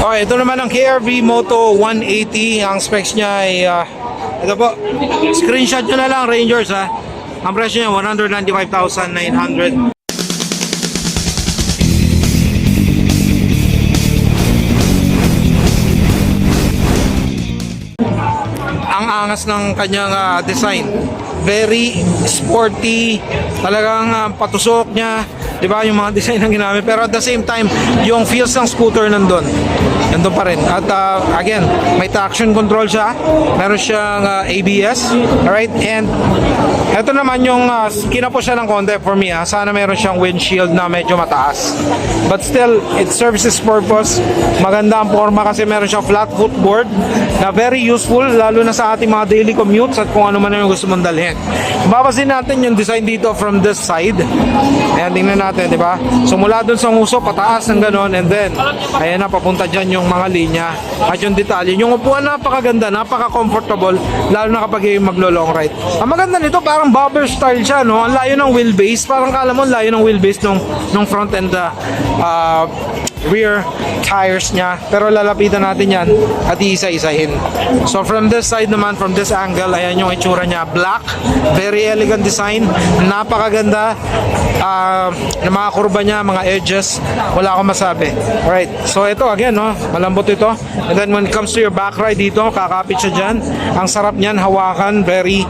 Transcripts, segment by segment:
Okay, ito naman ang KRV Moto 180. Ang specs niya ay, ah, ito po, screenshot nyo na lang Rangers ha. Ang presyo niya 195,900. ang angas ng kanyang ah, design. Very sporty, talagang ah, patusok niya, 'di ba? Yung mga design ng ginamit pero at the same time, yung feels ng scooter nandun. Nandun pa rin. At ah, again, may traction control siya. Meron siyang ah, ABS. Alright? And ito naman yung uh, kinapo siya ng konti for me. ah. Sana meron siyang windshield na medyo mataas. But still, it serves its purpose. Maganda ang forma kasi meron siyang flat footboard na very useful lalo na sa ating mga daily commutes at kung ano man yung gusto mong dalhin. Babasin natin yung design dito from this side. Ayan, tingnan natin, di ba? So mula dun sa nguso, pataas ng ganon and then, ayan na, papunta dyan yung mga linya at yung detalye. Yung upuan napakaganda, napaka-comfortable, lalo na kapag yung maglo-long ride. Ang maganda nito, parang bobber style siya, no? Ang layo ng wheelbase, parang kala mo, layo ng wheelbase nung, nung front and the uh, rear tires niya. Pero lalapitan natin yan at iisa-isahin. So from this side naman, from this angle, ayan yung itsura niya. Black, very elegant design, napakaganda. Uh, ng mga kurba niya, mga edges, wala akong masabi. Alright, so ito again, no? malambot ito. And then when it comes to your back ride dito, kakapit siya dyan. Ang sarap niyan, hawakan, very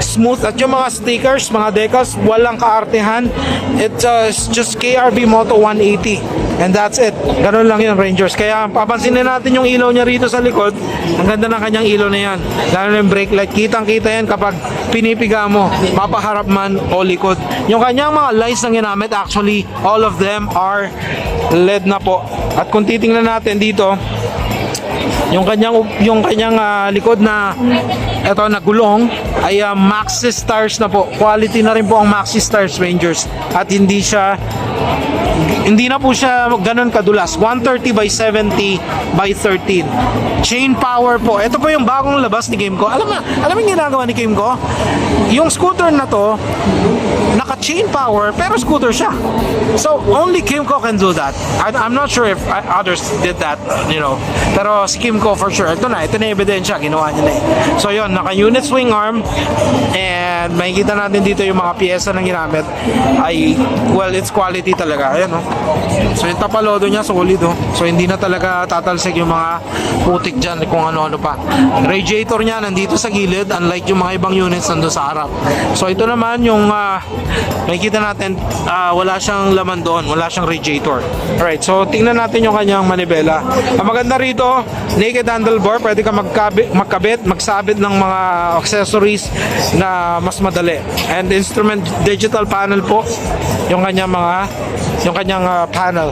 smooth. At yung mga stickers, mga decals, walang kaartehan. It's uh, just KRB Moto 180. And that's it. Ganun lang yun, Rangers. Kaya papansinin natin yung ilaw niya rito sa likod. Ang ganda ng kanyang ilaw na yan. Lalo na yung brake light. Kitang-kita yan kapag pinipiga mo. Mapaharap man o likod. Yung kanyang mga lights na ginamit, actually, all of them are LED na po. At kung titingnan natin dito, yung kanyang yung kanyang ah, likod na eto na gulong ay ah, Maxi Stars na po. Quality na rin po ang Maxi Stars Rangers at hindi siya hindi na po siya ganun kadulas. 130 by 70 by 13. Chain power po. Ito po yung bagong labas ni Gameco. Alam mo, alam mo yung ginagawa ni Gameco? Yung scooter na to, naka-chain power, pero scooter siya. So, only Kimco can do that. I, I'm not sure if uh, others did that, you know. Pero si Kimco for sure. Ito na, ito na ebidensya. Ginawa niya na eh. So, yun, naka-unit swing arm. And makikita natin dito yung mga piyesa na ginamit. Ay, well, it's quality talaga. Ayan, no? So, yung tapalodo niya, solid, oh. So, hindi na talaga tatalsik yung mga putik dyan kung ano-ano pa. Radiator niya nandito sa gilid, unlike yung mga ibang units nandun sa harap. So, ito naman yung ah, makikita natin, ah, wala siyang laman doon, wala siyang radiator. Alright, so tingnan natin yung kanyang manibela. Ang maganda rito, naked handlebar, pwede ka magkabit, magkabit, magsabit ng mga accessories na mas madali. And instrument digital panel po, yung kanyang mga yung kanyang ah, panel,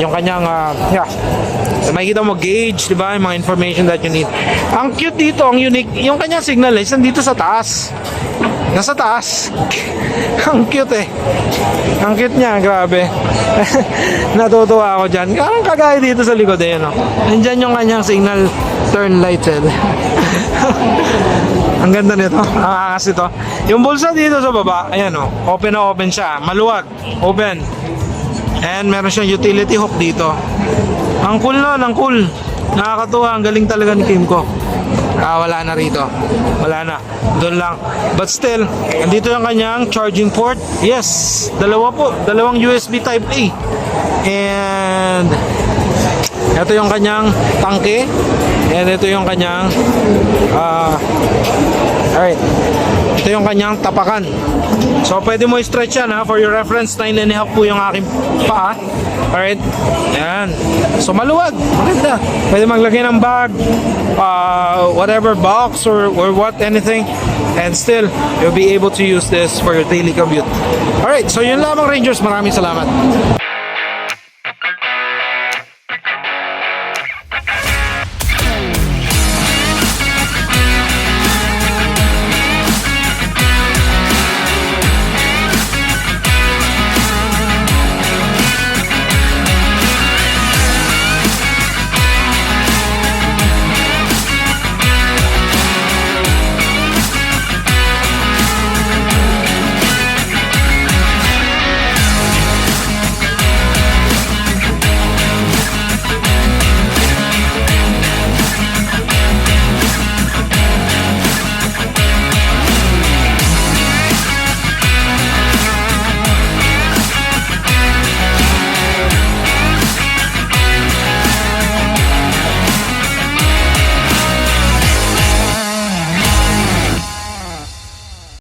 yung kanyang ah, yeah, makikita mo gauge, di ba? Yung mga information that you need. Ang cute dito, ang unique, yung kanyang signal is nandito sa taas. Nasa taas. ang cute eh. Ang cute niya, grabe. Natutuwa ako dyan. Parang kagaya dito sa likod eh, no? Nandyan yung kanyang signal turn light eh. ang ganda nito. Ang angas ito. Yung bulsa dito sa baba, ayan o. Open na open siya. Maluwag. Open. And meron siyang utility hook dito. Ang cool nun, ang cool. Nakakatuwa, ang galing talaga ni Kimco. Ah, wala na rito. Wala na. Doon lang. But still, andito yung kanyang charging port. Yes, dalawa po. Dalawang USB Type A. And ito yung kanyang tangke. And ito yung kanyang ah Alright. Ito yung kanyang tapakan. So, pwede mo i-stretch yan ha. For your reference, 9 and a half po yung aking paa. Alright. Yan. So, maluwag. Maganda. Pwede maglagay ng bag, uh, whatever box or, or what, anything. And still, you'll be able to use this for your daily commute. Alright. So, yun lamang Rangers. Maraming salamat.